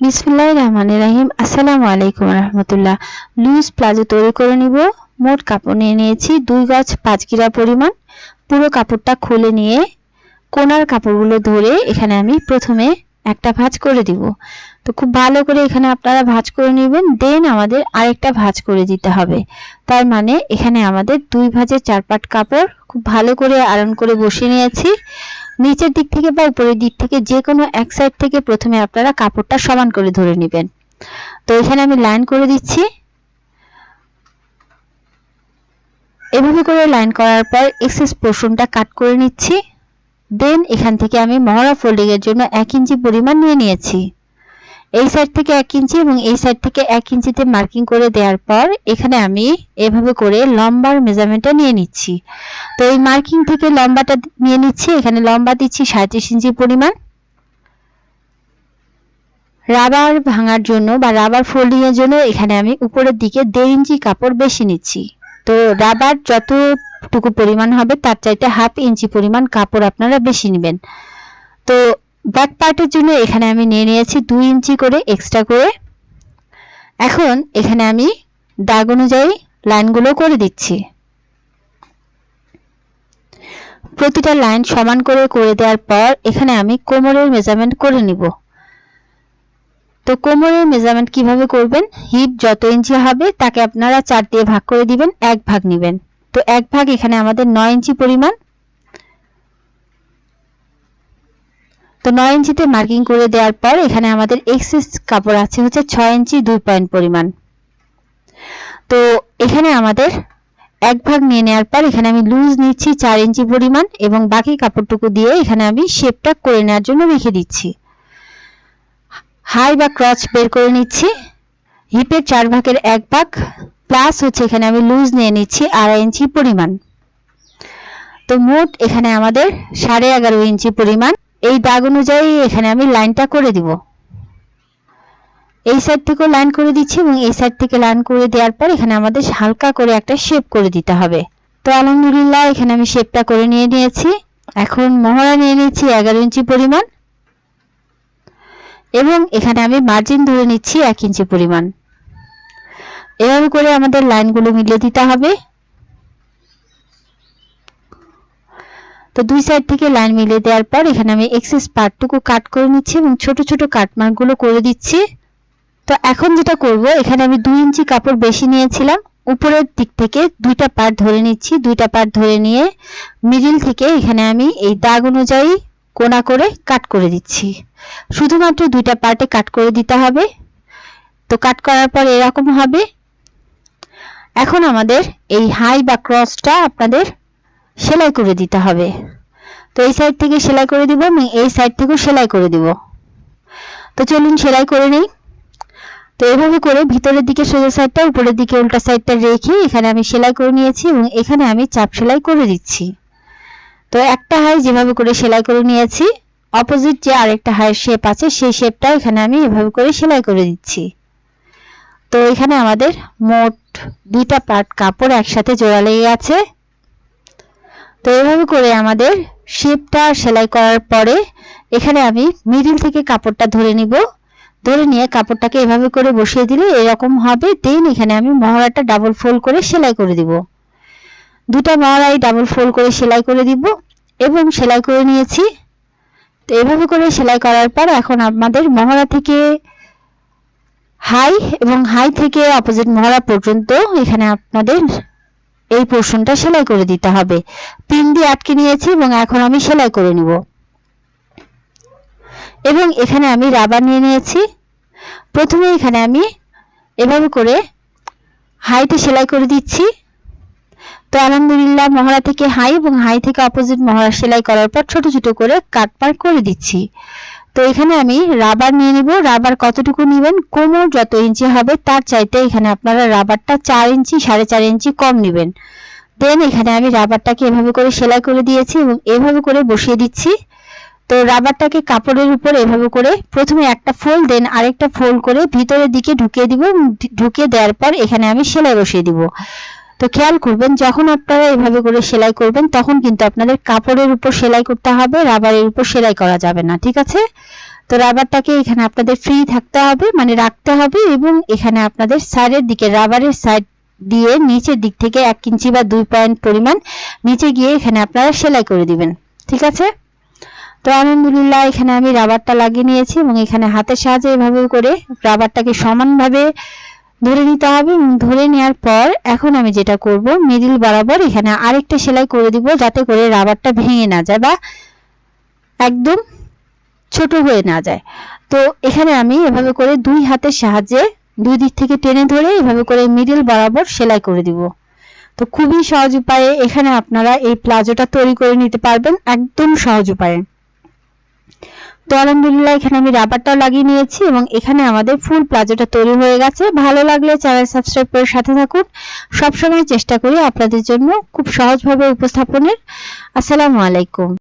বিসমুল্লাহ রহমান রাহিম। আসসালামু আলাইকুম রহমতুল্লাহ। লুজ প্লাজো তৈরি করে নিব। মোট কাপড় নিয়ে নিয়েছি দুই গজ পাঁচ গিরা পরিমাণ। পুরো কাপড়টা খুলে নিয়ে কোনার কাপড়গুলো ধরে এখানে আমি প্রথমে একটা ভাঁজ করে দিব। তো খুব ভালো করে এখানে আপনারা ভাঁজ করে নেবেন। দেন আমাদের আরেকটা ভাঁজ করে দিতে হবে। তার মানে এখানে আমাদের দুই ভাঁজের চার পাট কাপড় খুব ভালো করে আয়রন করে বসিয়ে নিয়েছি। নিচের দিক থেকে বা উপরের দিক থেকে যে কোনো এক সাইড থেকে প্রথমে আপনারা কাপড়টা সমান করে ধরে নেবেন। তো এখানে আমি লাইন করে দিচ্ছি। এভাবে করে লাইন করার পর এক্সেস পোর্শনটা কাট করে নিচ্ছি। দেন এখান থেকে আমি মহড়া ফোল্ডিং এর জন্য এক ইঞ্চি পরিমাণ নিয়ে নিয়েছি। এই সাইড থেকে এক ইঞ্চি এবং এই সাইড থেকে এক ইঞ্চিতে মার্কিং করে দেওয়ার পর এখানে আমি এভাবে করে লম্বার মেজারমেন্টটা নিয়ে নিচ্ছি। তো এই মার্কিং থেকে লম্বাটা নিয়ে নিচ্ছি। এখানে লম্বা দিচ্ছি সাঁত্রিশ ইঞ্চি পরিমাণ। রাবার ভাঙার জন্য বা রাবার ফোল্ডিং এর জন্য এখানে আমি উপরের দিকে দেড় ইঞ্চি কাপড় বেশি নিচ্ছি। তো রাবার যতটুকু পরিমাণ হবে, তার চাইতে হাফ ইঞ্চি পরিমাণ কাপড় আপনারা বেশি নেবেন। তো ব্যাক পার্টের জন্য এখানে আমি নিয়ে নিয়েছি দুই ইঞ্চি করে এক্সট্রা করে। এখন এখানে আমি দাগ অনুযায়ী লাইনগুলো করে দিচ্ছি। প্রতিটা লাইন সমান করে করে দেওয়ার পর এখানে আমি কোমরের মেজারমেন্ট করে নিব। তো কোমরের মেজারমেন্ট কীভাবে করবেন? হিপ যত ইঞ্চি হবে তাকে আপনারা চার দিয়ে ভাগ করে দিবেন, এক ভাগ নেবেন। তো এক ভাগ এখানে আমাদের নয় ইঞ্চি পরিমাণ। তো নয় ইঞ্চিতে মার্কিং করে দেওয়ার পর এখানে আমাদের এক্সেস কাপড় আছে হচ্ছে ছয় ইঞ্চি দুই পয়েন্ট পরিমাণ। তো এখানে আমাদের এক ভাগ নিয়ে নেওয়ার পর এখানে আমি লুজ নিচ্ছি চার ইঞ্চি পরিমাণ এবং বাকি কাপড়টুকু দিয়ে এখানে আমি শেপটা করে নেওয়ার জন্য রেখে দিচ্ছি। হাই বা ক্রচ বের করে নিচ্ছি। হিপের চার ভাগের এক ভাগ প্লাস হচ্ছে এখানে আমি লুজ নিয়ে নিচ্ছি আড়াই ইঞ্চি পরিমাণ। তো মোট এখানে আমাদের সাড়ে এগারো ইঞ্চি পরিমাণ এই দাগ অনুযায়ী এখানে আমি লাইনটা করে দিব। এই সাইড থেকেও লাইন করে দিচ্ছি এবং এই সাইড থেকে লাইন করে দেওয়ার পর এখানে আমাদের হালকা করে একটা শেপ করে দিতে হবে। তো আলহামদুলিল্লাহ এখানে আমি শেপটা করে নিয়ে নিয়েছি। এখন মহড়া নিয়ে নিচ্ছি এগারো ইঞ্চি পরিমাণ। এবং এখানে আমি মার্জিন ধরে নিচ্ছি এক ইঞ্চি পরিমাণ। এভাবে করে আমাদের লাইনগুলো মিলিয়ে দিতে হবে। তো দুই সাইড থেকে লাইন মিলিয়ে দেওয়ার পর এখানে আমি এক্সেস পার্টটুকু কাট করে নিচ্ছি এবং ছোট ছোট কাট মার্কগুলো করে দিচ্ছি। তো এখন যেটা করব, এখানে আমি দুই ইঞ্চি কাপড় বেশি নিয়েছিলাম। উপরের দিক থেকে দুইটা পার্ট ধরে নিচ্ছি। দুইটা পার্ট ধরে নিয়ে মিডিল থেকে এখানে আমি এই দাগ অনুযায়ী কোনা করে কাট করে দিচ্ছি। শুধুমাত্র দুইটা পার্টে কাট করে দিতে হবে। তো কাট করার পর এরকম হবে। এখন আমাদের এই হাই বা ক্রসটা আপনাদের সেলাই করে দিতে হবে। তো এই সাইড থেকে সেলাই করে দিব, আমি এই সাইড থেকেও সেলাই করে দিব। তো চলুন সেলাই করে নেই। তো এভাবে করে ভিতরের দিকে সোজা সাইডটা উপরের দিকে উল্টা সাইডটা রেখে এখানে আমি সেলাই করে নিয়েছি এবং এখানে আমি চাপ সেলাই করে দিচ্ছি। তো একটা হাই যেভাবে করে সেলাই করে নিয়েছি অপোজিট যে আরেকটা হাইয়ের শেপ আছে, সেই শেপটা এখানে আমি এভাবে করে সেলাই করে দিচ্ছি। তো এখানে আমাদের মোট দুইটা পার্ট কাপড় একসাথে জোড়া লেগে আছে। তো এভাবে করে আমাদের শেপটা সেলাই করার পরে এখানে আমি মিডিল থেকে কাপড়টা ধরে নিব। ধরে নিয়ে কাপড়টাকে এভাবে করে বসিয়ে দিলে এরকম হবে দেন এখানে আমি মহড়াটা ডাবল ফোল্ড করে সেলাই করে দিব। দুটা মহড়াই ডাবল ফোল্ড করে সেলাই করে দিব এবং সেলাই করে নিয়েছি। তো এভাবে করে সেলাই করার পর এখন আমাদের মহড়া থেকে হাই এবং হাই থেকে অপোজিট মহড়া পর্যন্ত এখানে আপনাদের এই পোর্শনটা সেলাই করে দিতে হবে। পিন দিয়ে আটকে নিয়েছি এবং এখন আমি সেলাই করে নিব। এবং এখানে আমি রাবার নিয়ে নিয়েছি। প্রথমে এখানে আমি এভাবে করে হাইতে সেলাই করে দিচ্ছি। তো আলহামদুলিল্লাহ মহড়া থেকে হাই এবং হাই থেকে অপোজিট মহড়া সেলাই করার পর ছোট ছোট করে কাট পার্ক করে দিচ্ছি। তো এখানে আমি রাবার নিয়ে নিব। রাবার কতটুকু নেবেন? কোমর যত ইঞ্চি হবে, তার চাইতে এখানে আপনারা রাবারটা চার ইঞ্চি, সাড়ে চার ইঞ্চি কম নেবেন। দেন এখানে আমি রাবারটাকে এভাবে করে সেলাই করে দিয়েছি এবং এভাবে করে বসিয়ে দিচ্ছি। তো রাবারটাকে কাপড়ের উপর এভাবে করে প্রথমে একটা ফোল্ড দেন আরেকটা ফোল্ড করে ভিতরের দিকে ঢুকিয়ে দিব। ঢুকিয়ে দেওয়ার পর এখানে আমি সেলাই বসিয়ে দিব। তো খেয়াল করবেন, যখন আপনারা এভাবে করে সেলাই করবেন, তখন কিন্তু আপনাদের কাপড়ের উপর সেলাই করতে হবে, রাবারের উপর সেলাই করা যাবে না, ঠিক আছে? তো রাবারটাকে এখানে আপনাদের ফ্রি থাকতে হবে মানে রাখতে হবে এবং এখানে আপনাদের সাইডের দিকে, রাবারের সাইড দিয়ে নিচের দিক থেকে এক ইঞ্চি বা দুই পয়েন্ট পরিমাণ নিচে গিয়ে এখানে আপনারা সেলাই করে দিবেন, ঠিক আছে? তো আলহামদুলিল্লাহ, এখানে আমি রাবারটা লাগিয়ে নিয়েছি এবং এখানে হাতের সাহায্যে এভাবে করে রাবারটাকে সমানভাবে ধরে নিতে হবে। ধরে নেওয়ার পর এখন আমি যেটা করব মিডিল বরাবর এখানে আরেকটা সেলাই করে দিব যাতে করে রাবারটা ভেঙে না যায় বা একদম ছোট হয়ে না যায়। তো এখানে আমি এভাবে করে দুই হাতের সাহায্যে দুই দিক থেকে টেনে ধরে এভাবে করে মিডিল বরাবর সেলাই করে দিব। তো খুবই সহজ উপায়ে এখানে আপনারা এই প্লাজোটা তৈরি করে নিতে পারবেন, একদম সহজ উপায়ে। তো আলহামদুলিল্লাহ, এখানে আমি রাবারটাও লাগিয়ে নিয়েছি এবং এখানে আমাদের ফুল প্লাজোটা তৈরি হয়ে গেছে। ভালো লাগলে চ্যানেল সাবস্ক্রাইব করে সাথে থাকুন। সবসময় চেষ্টা করি আপনাদের জন্য খুব সহজভাবে উপস্থাপনের। আসসালামু আলাইকুম।